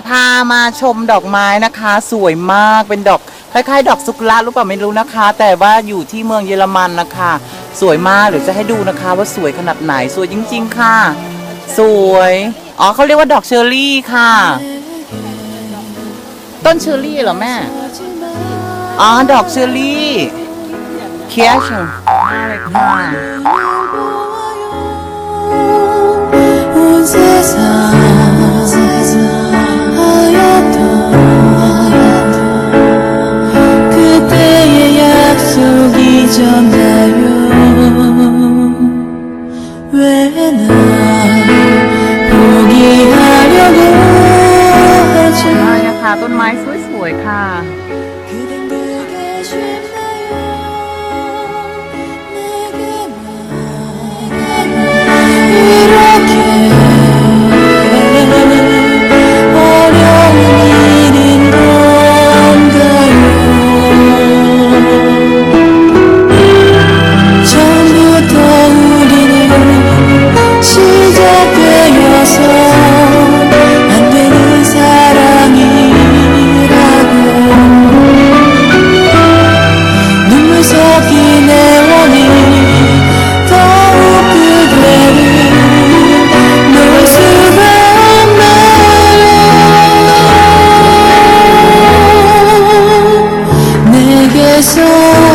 จะพามาชมดอกไม้นะคะ สวยมากเป็นดอกคล้ายๆ ดอกสุกุระหรือเปล่าไม่รู้นะคะ แต่ว่าอยู่ที่เมืองเยอรมันนะคะ สวยมากเดี๋ยวจะให้ดูนะคะ ว่าสวยขนาดไหนสวยจริง ๆ ค่ะ สวยอ๋อเขาเรียกว่าดอกเชอร์รี่ค่ะ ต้นเชอร์รี่เหรอแม่อ๋อดอกเชอร์รี่เคียชมาเลยค่ะ ต้นไม้สวยๆค่ะ my